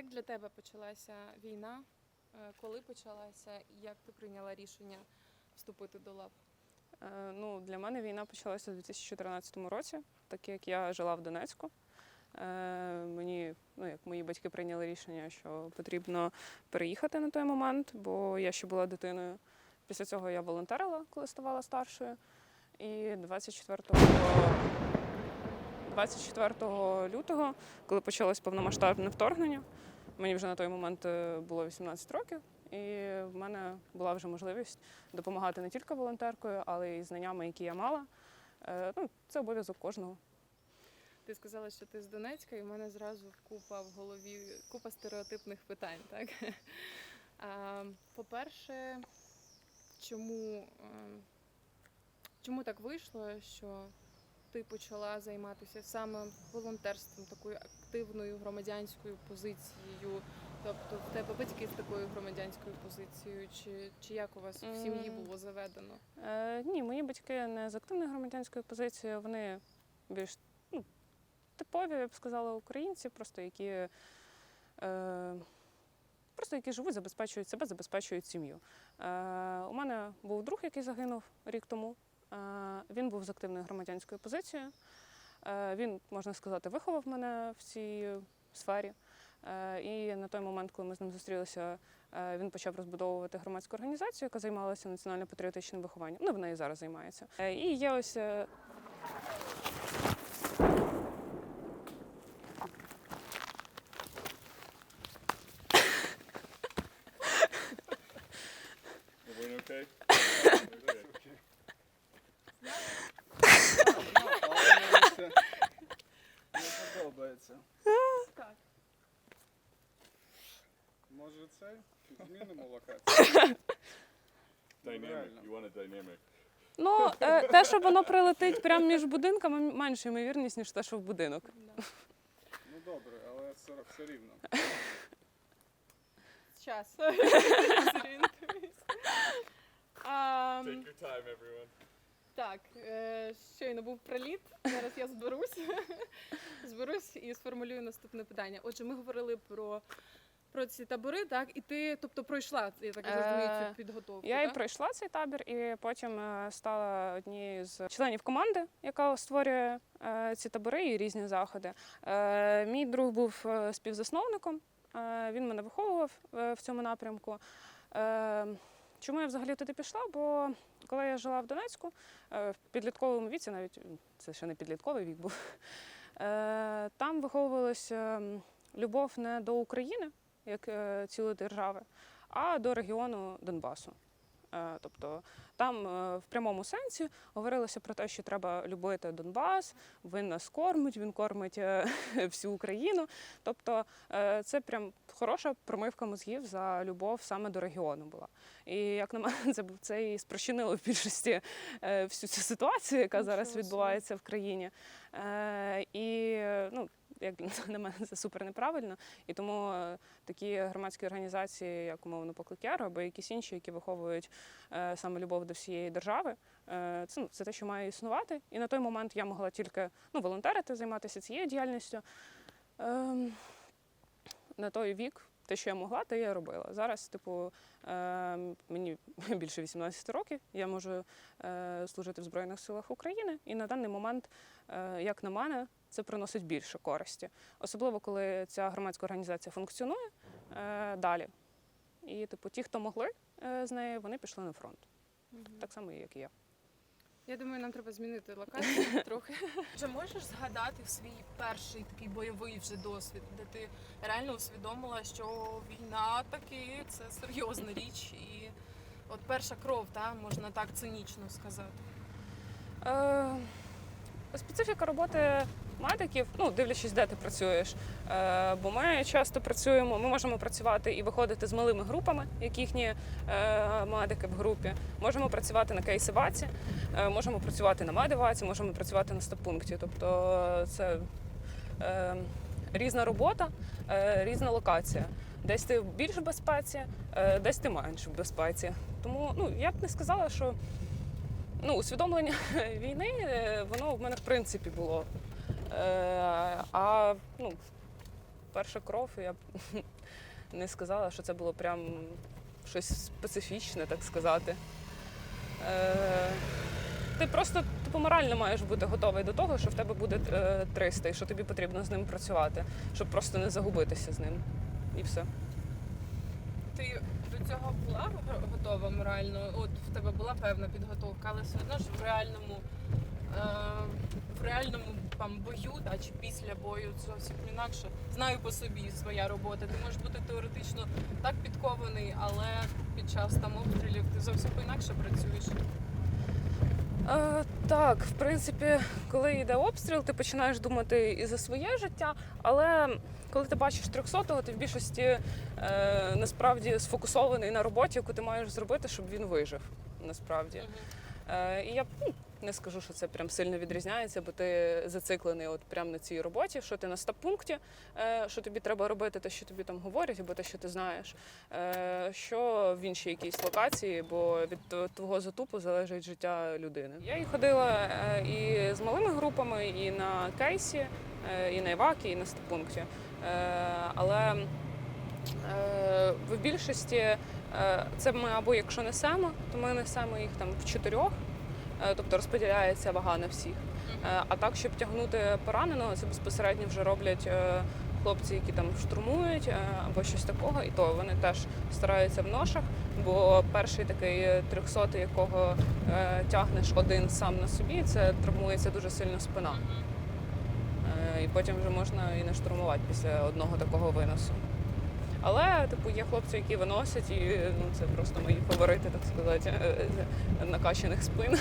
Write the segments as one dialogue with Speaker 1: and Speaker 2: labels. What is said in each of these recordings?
Speaker 1: Як для тебе почалася війна? Е, Коли почалася і як ти прийняла рішення вступити до лав?
Speaker 2: Е, Ну, для мене війна почалася у 2014 році, так як я жила в Донецьку. Е, Мені, ну як мої батьки прийняли рішення, що потрібно переїхати на той момент, бо я ще була дитиною. Після цього я волонтерила, коли ставала старшою. І 24 24 лютого, коли почалось повномасштабне вторгнення, мені вже на той момент е, було 18 років, і в мене була вже можливість допомагати не тільки волонтеркою, але й знаннями, які я мала. Е, Ну, це обов'язок кожного.
Speaker 1: Ти сказала, що ти з Донецька, і в мене зразу купа в голові, купа стереотипних питань. Так? По-перше, чому, е, чому так вийшло, що ти почала займатися саме волонтерством, такою активною громадянською позицією? Тобто в тебе батьки з такою громадянською позицією, чи, чи як у вас в сім'ї було заведено?
Speaker 2: Е, ні, мої батьки не з активною громадянською позицією, вони більш ну, типові, я б сказала, українці, просто які, е, просто які живуть, забезпечують себе, забезпечують сім'ю. Е, у мене був друг, який загинув рік тому. Е, він був з активною громадянською позицією. Е, він, можна сказати, виховав мене в цій сфері. Е, І на той момент, коли ми з ним зустрілися, він почав розбудовувати громадську організацію, яка займалася національно-патріотичним вихованням. Ну, вона і зараз займається. І є ось е,
Speaker 3: Everyone okay?
Speaker 4: Але мені це не подобається.
Speaker 1: Так.
Speaker 4: Може це? Змінимо локацію.
Speaker 3: Dynamic. You want a dynamic.
Speaker 2: ну, е, те, що воно прилетить прямо між будинками, менша ймовірність, ніж те, що в будинок.
Speaker 4: Ну добре, але все, все рівно.
Speaker 1: Час. Зорієнтуюсь. Ам,
Speaker 3: Take your time, everyone.
Speaker 1: Так, е, щойно був проліт. Зараз я зберусь. зберусь і сформулюю наступне питання. Отже, ми говорили про, про ці табори, так? І ти, тобто, пройшла, я так розумію,
Speaker 2: Е,
Speaker 1: цю підготовку.
Speaker 2: Я і пройшла цей табір, і потім е, стала однією з членів команди, яка створює е, ці табори і різні заходи. Е, Мій друг був е, співзасновником. е, Він мене виховував е, в цьому напрямку. Е, Чому я взагалі туди пішла? Бо коли я жила в Донецьку, е, в підлітковому віці, навіть це ще не підлітковий вік був, е, там виховувалася любов не до України, як е, цілої держави, а до регіону Донбасу. Е, Тобто там е, в прямому сенсі говорилося про те, що треба любити Донбас, він нас кормить, він кормить всю Україну. Тобто це прям хороша промивка мозгів за любов саме до регіону була. І як на мене, це це і спричинило в більшості всю цю ситуацію, яка зараз відбувається в країні. І ну, як на мене, це супер неправильно. І тому е, такі громадські організації, як умовно Покликяр, або якісь інші, які виховують е, саме любов до всієї держави, е, це, ну, це те, що має існувати. І на той момент я могла тільки ну, волонтерити, займатися цією діяльністю. Ем, на той вік. Те, що я могла, те я робила. Зараз, типу, е, мені більше 18 років, я можу е, служити в Збройних силах України, і на даний момент, е, як на мене, це приносить більше користі. Особливо, коли ця громадська організація функціонує е, далі. І, типу, ті, хто могли е, з нею, вони пішли на фронт. Так само, як і я.
Speaker 1: Я думаю, нам треба змінити локацію трохи.
Speaker 5: Чи можеш згадати свій перший такий бойовий вже досвід, де ти реально усвідомила, що війна таки це серйозна річ, і от перша кров, та можна так цинічно сказати.
Speaker 2: Е, специфіка роботи медиків, ну, дивлячись, де ти працюєш. Е, бо ми часто працюємо, ми можемо працювати і виходити з малими групами, як їхні е, медики в групі. Можемо працювати на кейсиваці, е, можемо працювати на медиваці, можемо працювати на стаб-пункті. Тобто це е, різна робота, е, різна локація. Десь ти більш в безпеці, е, десь ти менш в безпеці. Тому ну, я б не сказала, що ну, усвідомлення війни, е, воно в мене в принципі було. Е, а ну, перша кров, я б не сказала, що це було прям щось специфічне, так сказати. Е, ти просто типу, морально маєш бути готовий до того, що в тебе буде е, 300 і що тобі потрібно з ним працювати, щоб просто не загубитися з ним. І все.
Speaker 5: Ти до цього була готова морально? От в тебе була певна підготовка, але все одно ж в реальному, е, в реальному там бою, та чи після бою це зовсім інакше. Знаю по собі своя робота. Ти можеш бути теоретично так підкований, але під час там обстрілів ти зовсім по-інакше працюєш.
Speaker 2: Е, так, в принципі, коли йде обстріл, ти починаєш думати і за своє життя, але коли ти бачиш 300-го, ти в більшості е, насправді сфокусований на роботі, яку ти маєш зробити, щоб він вижив. Насправді. Е, і я ну, не скажу, що це прям сильно відрізняється, бо ти зациклений от прямо на цій роботі, що ти на стаб-пункті, е, що тобі треба робити, те, що тобі там говорять, або те, що ти знаєш, е, що в іншій якійсь локації, бо від твого затупу залежить життя людини. Я і ходила е, і з малими групами, і на кейсі, і на івакі, і на стаб-пункті. Але в більшості це ми або якщо несемо, то ми несемо їх там в чотирьох, тобто розподіляється вага на всіх. Е, А так, щоб тягнути пораненого, це безпосередньо вже роблять е, хлопці, які там штурмують е, або щось такого, і то вони теж стараються в ношах, бо перший такий трьохсотий, якого е, тягнеш один сам на собі, це травмується дуже сильно спина. Е, І потім вже можна і не штурмувати після одного такого виносу. Але типу є хлопці, які виносять, і ну це просто мої фаворити, так сказати, е, е, накачаних спин.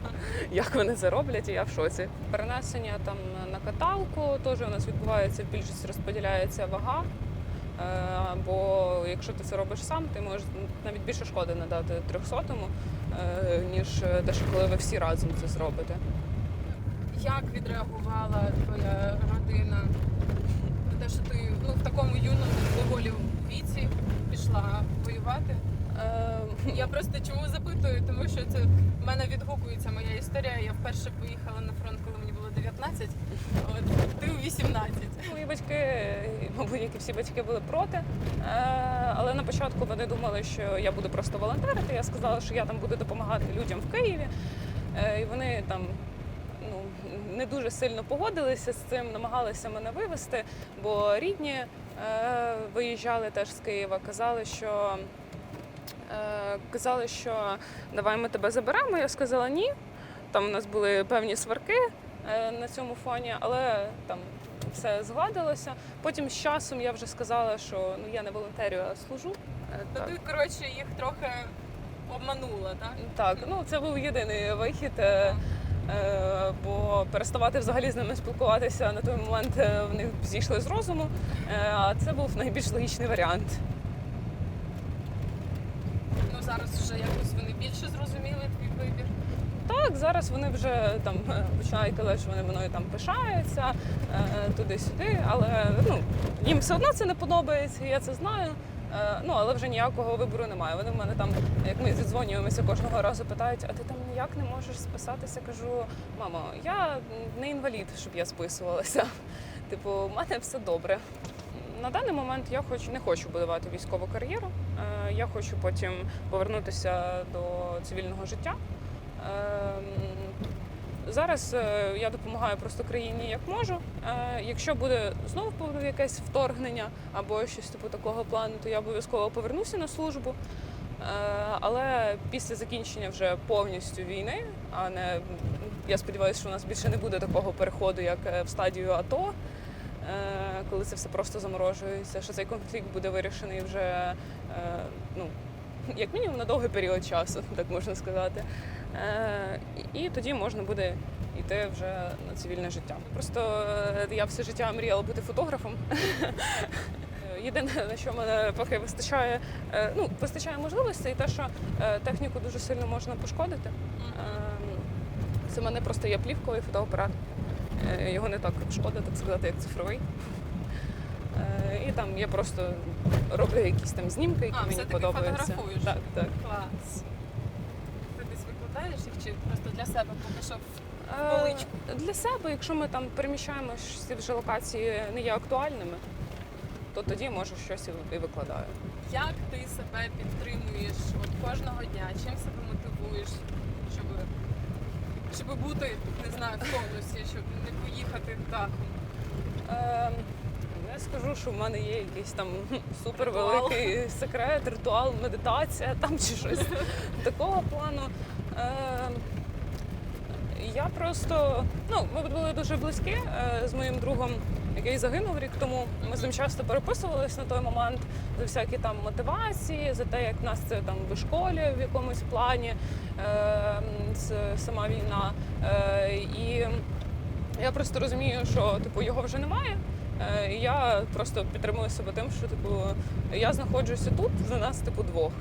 Speaker 2: Як вони це роблять, і я в шоці. Перенесення там на каталку теж у нас відбувається в більшості розподіляється вага. Е, Бо якщо ти це робиш сам, ти можеш навіть більше шкоди надати 300-му, е, ніж те, що коли ви всі разом це зробите.
Speaker 5: Як відреагувала твоя родина на те, що ти ну, в такому юному доволі віці пішла воювати?
Speaker 2: Е,
Speaker 5: Я просто чому запитую, тому що це в мене відгукується моя історія. Я вперше поїхала на фронт, коли мені було 19, от ти у 18.
Speaker 2: Мої батьки, мабуть, як і всі батьки, були проти. Е, Але на початку вони думали, що я буду просто волонтерити. Я сказала, що я там буду допомагати людям в Києві. Е, І вони там не дуже сильно погодилися з цим, намагалися мене вивезти, бо рідні е, виїжджали теж з Києва, казали, що. е, Казали, що давай ми тебе заберемо. Я сказала ні. Там у нас були певні сварки е, на цьому фоні, але там все згладилося. Потім з часом я вже сказала, що ну я не волонтерю, а служу. Е,
Speaker 5: То ти коротше їх трохи обманула, так?
Speaker 2: так, ну це був єдиний вихід, е, бо переставати взагалі з ними спілкуватися на той момент е, в них зійшли з розуму. Е, А це був найбільш логічний варіант.
Speaker 5: Ну зараз вже якось вони більше зрозуміли твій вибір.
Speaker 2: Так, зараз вони вже там е, казати, що вони мною там пишаються е, туди-сюди, але ну їм все одно це не подобається, я це знаю. Е, Ну але вже ніякого вибору немає. Вони в мене там, як ми зідзвонюємося кожного разу, питають: а ти там ніяк не можеш списатися? Кажу, мамо, я не інвалід, щоб я списувалася. Типу, в мене все добре. На даний момент я хочу не хочу будувати військову кар'єру. Е, Я хочу потім повернутися до цивільного життя. Зараз е, я допомагаю просто країні як можу. Е, Якщо буде знову якесь вторгнення або щось типу такого плану, то я обов'язково повернуся на службу. Е, Але після закінчення вже повністю війни, а не я сподіваюся, що у нас більше не буде такого переходу, як в стадію АТО, коли це все просто заморожується, що цей конфлікт буде вирішений вже ну, як мінімум на довгий період часу, так можна сказати. Е, і тоді можна буде йти вже на цивільне життя. Просто е, я все життя мріяла бути фотографом. Єдине, на що мене поки вистачає, е, ну, вистачає можливостей, те, що техніку дуже сильно можна пошкодити. Це в мене просто є плівковий фотоапарат. Його не так шкода, так сказати, як цифровий. Е, І там я просто роблю якісь там знімки, які
Speaker 5: А,
Speaker 2: мені
Speaker 5: все-таки
Speaker 2: подобаються.
Speaker 5: фотографуєш?
Speaker 2: Так, так.
Speaker 5: Клас. Ти десь викладаєш їх чи просто для себе поки що?
Speaker 2: Е, Для себе, якщо ми там переміщаємося, вже локації не є актуальними, то тоді може щось і- і викладаю.
Speaker 5: Як ти себе підтримуєш от кожного дня? Чим себе мотивуєш, щоб, щоб бути, не знаю, в тонусі, щоб не поїхати дахом?
Speaker 2: Е, не скажу, що в мене є якийсь там супервеликий секрет, ритуал, медитація там чи щось такого плану. Е, я просто, ну, ми були дуже близькі е, з моїм другом, який загинув рік тому. Ми з ним часто переписувались на той момент за всякі там мотивації, за те, як нас це там вишколює в якомусь плані, е, с- сама війна. Е, і я просто розумію, що типу його вже немає. Е, я просто підтримую себе тим, що типу я знаходжуся тут за нас, типу, двох.